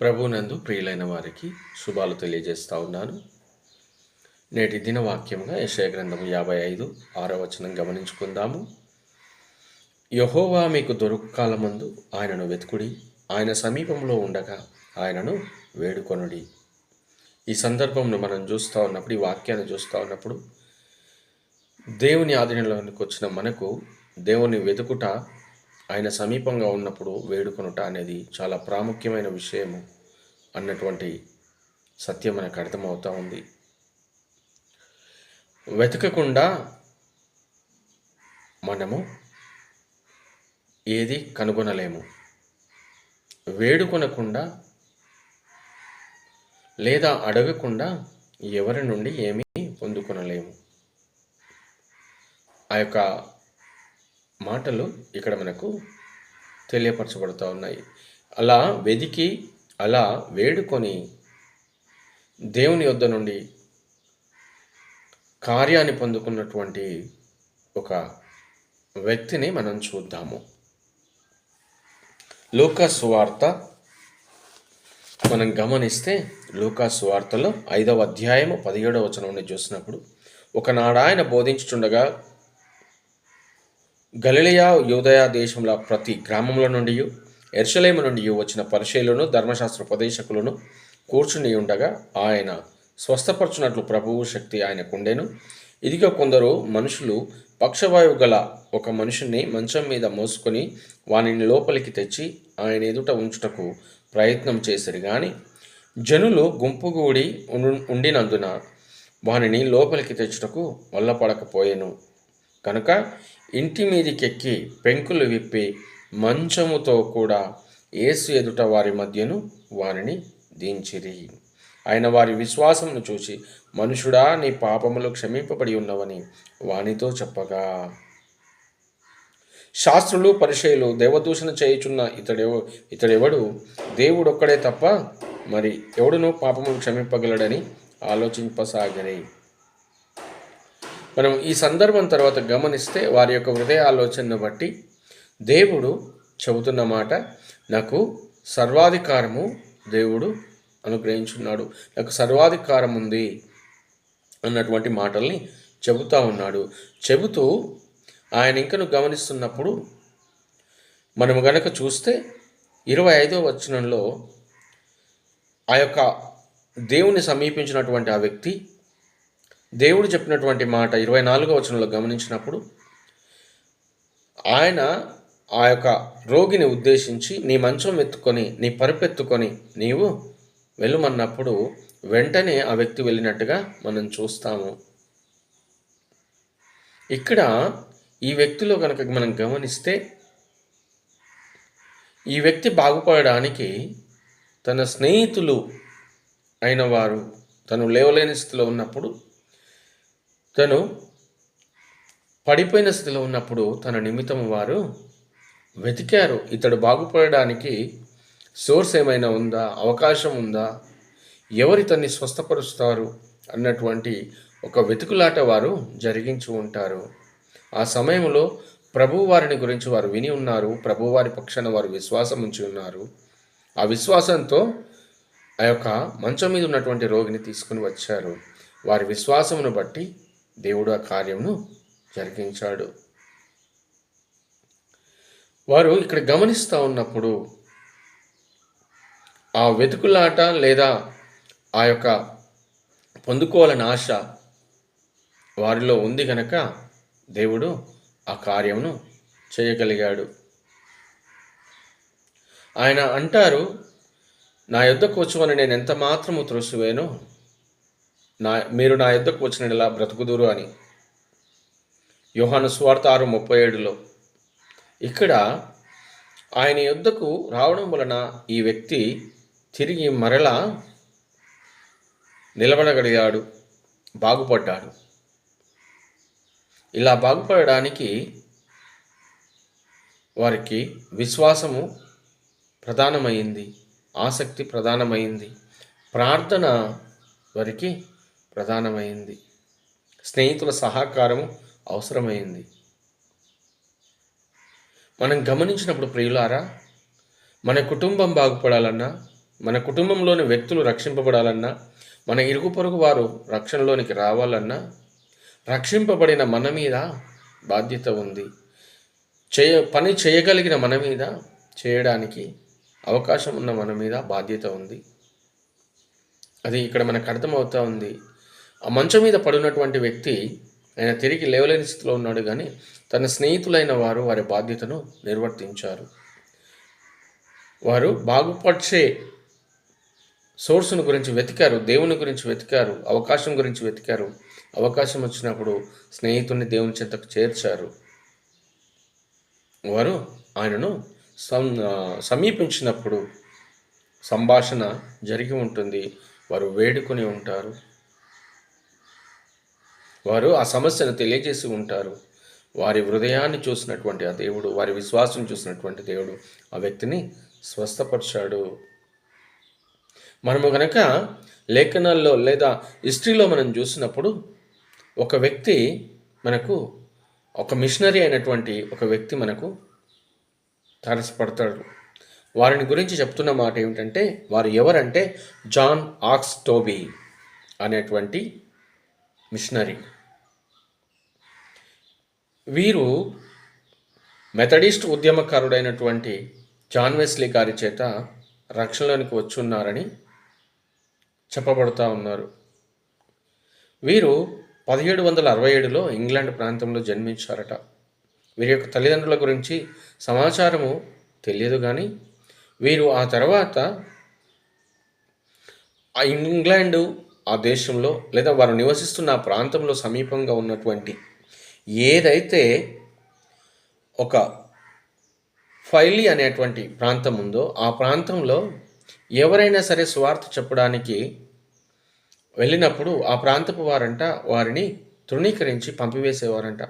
ప్రభునందు ప్రియులైన వారికి శుభాలు తెలియజేస్తా ఉన్నాను. నేటి దిన వాక్యంగా యశయ గ్రంథము యాభై ఐదు ఆరో వచనం గమనించుకుందాము. యహోవా మీకు దొరుకాలమందు ఆయనను వెతుకుడి ఆయన సమీపంలో ఉండగా ఆయనను వేడుకొనుడి. ఈ సందర్భంలో మనం చూస్తూ ఉన్నప్పుడు ఈ వాక్యాన్ని చూస్తూ ఉన్నప్పుడు దేవుని ఆధీనంలోనికి వచ్చిన మనకు దేవుని వెతుకుట ఆయన సమీపంగా ఉన్నప్పుడు వేడుకొనుట అనేది చాలా ప్రాముఖ్యమైన విషయము అన్నటువంటి సత్యం మనకు అర్థమవుతూ ఉంది. వెతకకుండా మనము ఏది కనుగొనలేము. వేడుకొనకుండా లేదా అడగకుండా ఎవరి నుండి ఏమీ పొందుకొనలేము. ఆ యొక్క మాటలు ఇక్కడ మనకు తెలియపరచబడుతూ ఉన్నాయి. అలా వెదికి అలా వేడుకొని దేవుని యొద్ద నుండి కార్యాన్ని పొందుకున్నటువంటి ఒక వ్యక్తిని మనం చూద్దాము. లూకాస్ వార్త మనం గమనిస్తే లూకాస్ వార్తలో ఐదవ అధ్యాయము పదిహేడవ వచనం నుండి చూసినప్పుడు ఒకనాడు ఆయన బోధించుచుండగా గలిలియా యూదయ దేశంలో ప్రతి గ్రామంలో నుండి ఎర్షలేము నుండి వచ్చిన పరిశీలను ధర్మశాస్త్ర ఉపదేశకులను కూర్చుని ఉండగా ఆయన స్వస్థపరచునట్లు ప్రభువు శక్తి ఆయనకుండెను. ఇదిగో కొందరు మనుషులు పక్షవాయువు గల ఒక మనుషుని మంచం మీద మోసుకొని వానిని లోపలికి తెచ్చి ఆయన ఎదుట ఉంచుటకు ప్రయత్నం చేశారు కానీ జనులు గుంపుగూడి ఉండు- ఉండినందున వానిని లోపలికి తెచ్చుటకు వల్లపడకపోయెను. కనుక ఇంటి మీదికెక్కి పెంకులు విప్పి మంచముతో కూడా యేసు ఎదుట వారి మధ్యను వారిని దించిరి. ఆయన వారి విశ్వాసమును చూసి మనుషుడా నీ పాపములు క్షమింపబడి ఉన్నవని వానితో చెప్పగా. శాస్త్రులు పరిచయులు దేవదూషణ చేయుచున్న ఇతడెవ ఇతడెవడు? దేవుడొక్కడే తప్ప మరి ఎవడును పాపములు క్షమింపగలడని ఆలోచింపసాగరే. మనం ఈ సందర్భం తర్వాత గమనిస్తే వారి యొక్క హృదయ ఆలోచనను బట్టి దేవుడు చెబుతున్న మాట నాకు సర్వాధికారము దేవుడు అనుగ్రహించున్నాడు. నాకు సర్వాధికారం ఉంది అన్నటువంటి మాటల్ని చెబుతా ఉన్నాడు. చెబుతూ ఆయన ఇంకను గమనిస్తున్నప్పుడు మనం గనక చూస్తే ఇరవై ఐదో వచనంలో ఆ యొక్క దేవుని సమీపించినటువంటి ఆ వ్యక్తి దేవుడు చెప్పినటువంటి మాట ఇరవై నాలుగో వచనంలో గమనించినప్పుడు ఆయన ఆ యొక్క రోగిని ఉద్దేశించి నీ మంచం ఎత్తుకొని నీ పరుపెత్తుకొని నీవు వెళ్ళమన్నప్పుడు వెంటనే ఆ వ్యక్తి వెళ్ళినట్టుగా మనం చూస్తాము. ఇక్కడ ఈ వ్యక్తిలో కనుక మనం గమనిస్తే ఈ వ్యక్తి బాగుపడడానికి తన స్నేహితులు అయిన వారు తను లేవలేని స్థితిలో ఉన్నప్పుడు తను పడిపోయిన స్థితిలో ఉన్నప్పుడు తన నిమిత్తం వారు వెతికారు. ఇతడు బాగుపడడానికి సోర్స్ ఏమైనా ఉందా? అవకాశం ఉందా? ఎవరు ఇతన్ని స్వస్థపరుస్తారు? అన్నటువంటి ఒక వెతుకులాట వారు జరిగించి ఉంటారు. ఆ సమయంలో ప్రభువారిని గురించి వారు విని ఉన్నారు. ప్రభువారి పక్షాన వారు విశ్వాసం ఉంచి ఉన్నారు. ఆ విశ్వాసంతో ఆ యొక్క మంచం మీద ఉన్నటువంటి రోగిని తీసుకుని వచ్చారు. వారి విశ్వాసమును బట్టి దేవుడు ఆ కార్యమును జరిగించాడు. వారు ఇక్కడ గమనిస్తూ ఉన్నప్పుడు ఆ వెతుకులాట లేదా ఆ యొక్క పొందుకోవాలని ఆశ వారిలో ఉంది గనక దేవుడు ఆ కార్యమును చేయగలిగాడు. ఆయన అంటారు నా యుద్ధకు వచ్చువని నేను ఎంత మాత్రము త్రోసివేనో? నా మీరు నా యుద్ధకు వచ్చిన ఇలా బ్రతుకుదురు అని. యోహాను స్వార్థ ఆరు ముప్పై ఏడులో ఇక్కడ ఆయన యుద్ధకు రావడం వలన ఈ వ్యక్తి తిరిగి మరలా నిలబడగలిగాడు బాగుపడ్డాడు. ఇలా బాగుపడడానికి వారికి విశ్వాసము ప్రధానమైంది ఆసక్తి ప్రధానమైంది ప్రార్థన వారికి ప్రధానమైంది. స్నేహితుల సహకారం అవసరమైంది. మనం గమనించినప్పుడు ప్రియులారా మన కుటుంబం బాగుపడాలన్నా మన కుటుంబంలోని వ్యక్తులు రక్షింపబడాలన్నా మన ఇరుగు పొరుగు వారు రక్షణలోనికి రావాలన్నా రక్షింపబడిన మన మీద బాధ్యత ఉంది. చేయ పని చేయగలిగిన మన మీద చేయడానికి అవకాశం ఉన్న మన మీద బాధ్యత ఉంది. అది ఇక్కడ మనకు అర్థమవుతా ఉంది. ఆ మంచం మీద పడినటువంటి వ్యక్తి ఆయన తిరిగి లేవలేని స్థితిలో ఉన్నాడు కానీ తన స్నేహితులైన వారు వారి బాధ్యతను నిర్వర్తించారు. వారు బాగుపరిచే సోర్స్ను గురించి వెతికారు దేవుని గురించి వెతికారు అవకాశం గురించి వెతికారు. అవకాశం వచ్చినప్పుడు స్నేహితుడిని దేవుని చెంతకు చేర్చారు. వారు ఆయనను సం సమీపించినప్పుడు సంభాషణ జరిగి ఉంటుంది. వారు వేడుకొని ఉంటారు. వారు ఆ సమస్యను తెలియజేసి ఉంటారు. వారి హృదయాన్ని చూసినటువంటి ఆ దేవుడు వారి విశ్వాసం చూసినటువంటి దేవుడు ఆ వ్యక్తిని స్వస్థపరిచాడు. మనము గనక లేఖనాల్లో లేదా హిస్టరీలో మనం చూసినప్పుడు ఒక వ్యక్తి మనకు ఒక మిషనరీ అయినటువంటి ఒక వ్యక్తి మనకు తారసపడతాడు. వారిని గురించి చెప్తున్న మాట ఏమిటంటే వారు ఎవరంటే జాన్ ఆక్స్ టోబీ అనేటువంటి మిషనరీ. వీరు మెథడిస్ట్ ఉద్యమకారుడైనటువంటి జాన్ వెస్లీ గారి చేత రక్షణలోనికి వచ్చున్నారని చెప్పబడుతూ ఉన్నారు. వీరు పదిహేడు వందల అరవై ఏడులో ఇంగ్లాండ్ ప్రాంతంలో జన్మించారట. వీరి యొక్క తల్లిదండ్రుల గురించి సమాచారము తెలియదు కానీ వీరు ఆ తర్వాత ఆ ఇంగ్లాండు ఆ దేశంలో లేదా వారు నివసిస్తున్న ఆ ప్రాంతంలో సమీపంగా ఉన్నటువంటి ఏదైతే ఒక ఫైలీ అనేటువంటి ప్రాంతం ఉందో ఆ ప్రాంతంలో ఎవరైనా సరే స్వార్థ చెప్పడానికి వెళ్ళినప్పుడు ఆ ప్రాంతపు వారంట వారిని తృణీకరించి పంపివేసేవారంట.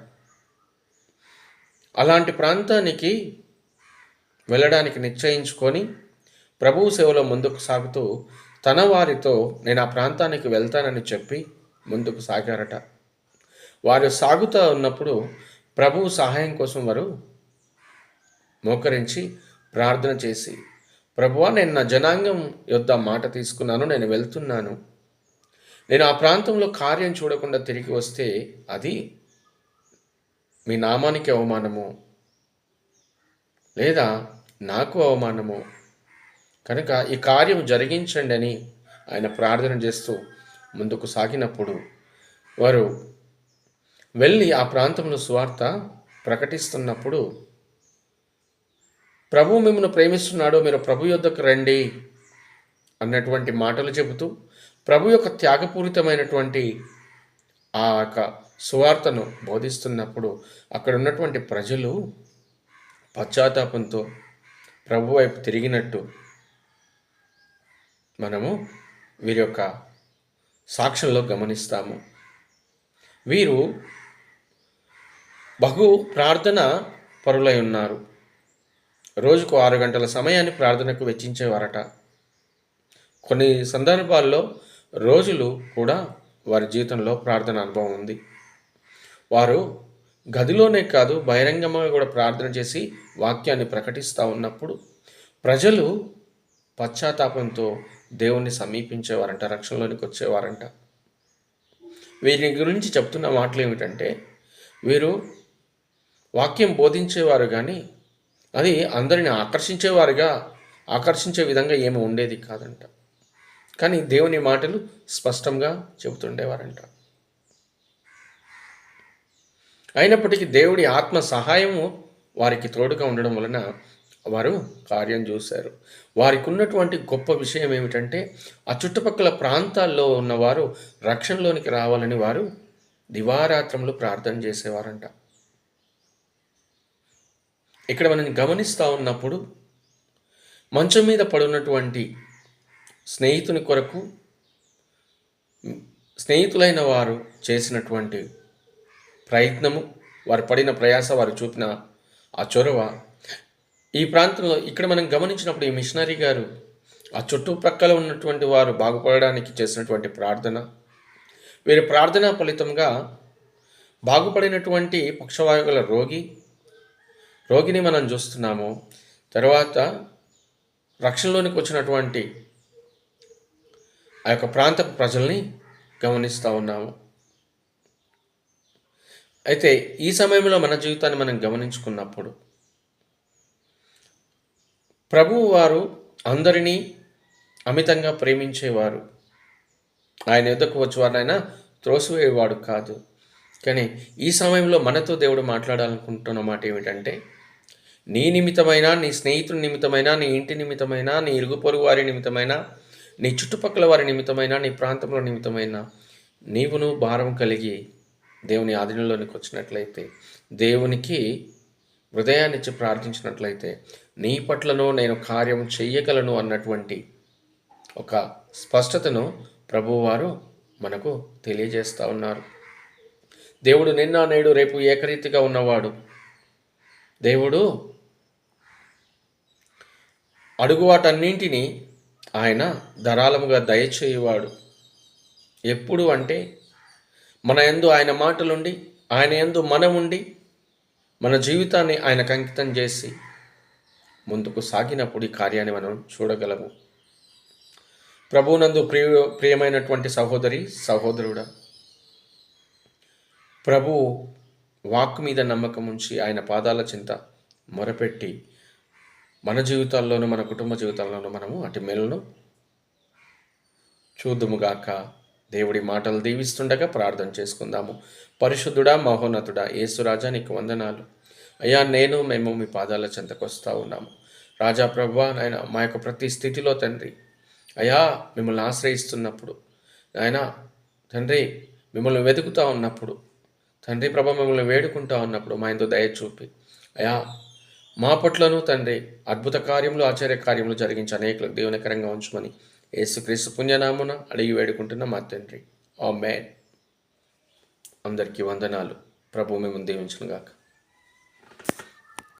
అలాంటి ప్రాంతానికి వెళ్ళడానికి నిశ్చయించుకొని ప్రభువు సేవలో ముందుకు సాగుతూ తన వారితో నేను ఆ ప్రాంతానికి వెళ్తానని చెప్పి ముందుకు సాగారట. వారు సాగుతూ ఉన్నప్పుడు ప్రభువు సహాయం కోసం వారు మోకరించి ప్రార్థన చేసి ప్రభువా నేను నా జనాంగం యొద్ద మాట తీసుకున్నాను నేను వెళ్తున్నాను. నేను ఆ ప్రాంతంలో కార్యం చూడకుండా తిరిగి వస్తే అది మీ నామానికి అవమానము లేదా నాకు అవమానము కనుక ఈ కార్యం జరిగించండి అని ఆయన ప్రార్థన చేస్తూ ముందుకు సాగినప్పుడు వారు వెళ్ళి ఆ ప్రాంతంలో సువార్త ప్రకటిస్తున్నప్పుడు ప్రభు మిమ్మల్ని ప్రేమిస్తున్నాడు మీరు ప్రభు యొద్దకు రండి అన్నటువంటి మాటలు చెబుతూ ప్రభు యొక్క త్యాగపూరితమైనటువంటి ఆ యొక్క సువార్తను బోధిస్తున్నప్పుడు అక్కడ ఉన్నటువంటి ప్రజలు పశ్చాత్తాపంతో ప్రభు వైపు తిరిగినట్టు మనము వీరి యొక్క సాక్ష్యంలో గమనిస్తాము. వీరు బహు ప్రార్థన పరులై ఉన్నారు. రోజుకు ఆరు గంటల సమయాన్ని ప్రార్థనకు వెచ్చించేవారట. కొన్ని సందర్భాల్లో రోజులు కూడా వారి జీవితంలో ప్రార్థన అనుభవం ఉంది. వారు గదిలోనే కాదు బహిరంగంగా కూడా ప్రార్థన చేసి వాక్యాన్ని ప్రకటిస్తూ ఉన్నప్పుడు ప్రజలు పశ్చాత్తాపంతో దేవుణ్ణి సమీపించేవారంట రక్షణలోనికి వచ్చేవారంట. వీరి గురించి చెప్తున్న మాటలు ఏమిటంటే వీరు వాక్యం బోధించేవారు కానీ అది అందరిని ఆకర్షించేవారుగా ఆకర్షించే విధంగా ఏమి ఉండేది కాదంట. కానీ దేవుని మాటలు స్పష్టంగా చెబుతుండేవారంట. అయినప్పటికీ దేవుడి ఆత్మ సహాయము వారికి తోడుగా ఉండడం వలన వారు కార్యం చూశారు. వారికి ఉన్నటువంటి గొప్ప విషయం ఏమిటంటే ఆ చుట్టుపక్కల ప్రాంతాల్లో ఉన్నవారు రక్షణలోనికి రావాలని వారు దివారాత్రంలో ప్రార్థన చేసేవారంట. ఇక్కడ మనం గమనిస్తూ ఉన్నప్పుడు మంచం మీద పడున్నటువంటి స్నేహితుని కొరకు స్నేహితులైన వారు చేసినటువంటి ప్రయత్నము వారు పడిన ప్రయాస వారు చూపిన ఆ చొరవ ఈ ప్రాంతంలో ఇక్కడ మనం గమనించినప్పుడు ఈ మిషనరీ గారు ఆ చుట్టుప్రక్కల ఉన్నటువంటి వారు బాగుపడడానికి చేసినటువంటి ప్రార్థన. వీరి ప్రార్థన ఫలితంగా బాగుపడినటువంటి పక్షవాయుగల రోగి రోగిని మనం చూస్తున్నాము. తర్వాత రక్షణలోనికి వచ్చినటువంటి ఆ యొక్క ప్రాంత ప్రజల్ని గమనిస్తూ ఉన్నాము. అయితే ఈ సమయంలో మన జీవితాన్ని మనం గమనించుకున్నప్పుడు ప్రభువు వారు అందరినీ అమితంగా ప్రేమించేవారు. ఆయన ఎద్దకు వచ్చేవారినైనా త్రోసివేయవాడు కాదు. కానీ ఈ సమయంలో మనతో దేవుడు మాట్లాడాలనుకుంటున్న మాట ఏమిటంటే నీ నిమిత్తమైన నీ స్నేహితుని నిమిత్తమైన నీ ఇంటి నిమిత్తమైన నీ ఇరుగు పొరుగు వారి నిమిత్తమైన నీ చుట్టుపక్కల వారి నిమిత్తమైన నీ ప్రాంతంలో నిమిత్తమైన నీవును భారం కలిగి దేవుని ఆధీనంలోనికి వచ్చినట్లయితే దేవునికి హృదయాన్నిచ్చి ప్రార్థించినట్లయితే నీ పట్లను నేను కార్యం చెయ్యగలను అన్నటువంటి ఒక స్పష్టతను ప్రభువారు మనకు తెలియజేస్తూ ఉన్నారు. దేవుడు నిన్న నేడు రేపు ఏకరీతిగా ఉన్నవాడు. దేవుడు అడుగు వాటన్నింటినీ ఆయన ధరాళముగా దయచేయువాడు. ఎప్పుడు అంటే మన యందు ఆయన మాటలుండి ఆయన ఎందు మనముండి మన జీవితాన్ని ఆయనకు అంకితం చేసి ముందుకు సాగినప్పుడు ఈ కార్యాన్ని మనం చూడగలము. ప్రభునందు ప్రియ ప్రియమైనటువంటి సహోదరి సహోదరుడా ప్రభు వాక్ మీద నమ్మకం ఉంచి ఆయన పాదాల చింత మొరపెట్టి మన జీవితాల్లోనూ మన కుటుంబ జీవితాల్లోనూ మనము అటు మేలును చూద్దుముగాక దేవుడి మాటలు దీవిస్తుండగా ప్రార్థన చేసుకుందాము. పరిశుద్ధుడా మహోన్నతుడా ఏసురాజా నీకు వందనాలు. అయ్యా నేను మేము మీ పాదాల చెంతకు వస్తూ ఉన్నాము. రాజా ప్రభా నాయన మా యొక్క ప్రతి స్థితిలో తండ్రి అయ్యా మిమ్మల్ని ఆశ్రయిస్తున్నప్పుడు నాయన తండ్రి మిమ్మల్ని వెతుకుతూ ఉన్నప్పుడు తండ్రి ప్రభ మిమ్మల్ని వేడుకుంటా ఉన్నప్పుడు మా ఎంతో దయ చూపి అయా మా పట్లను తండ్రి అద్భుత కార్యములు ఆశ్చర్య కార్యములు జరిగించి అనేకులకు దేవునికరంగా ఉంచమని యేసుక్రీస్తు పుణ్యనామున అడిగి వేడుకుంటున్న మా తండ్రి. ఆ మ్యాన్ అందరికీ వందనాలు. ప్రభు మేము దీవించుగాక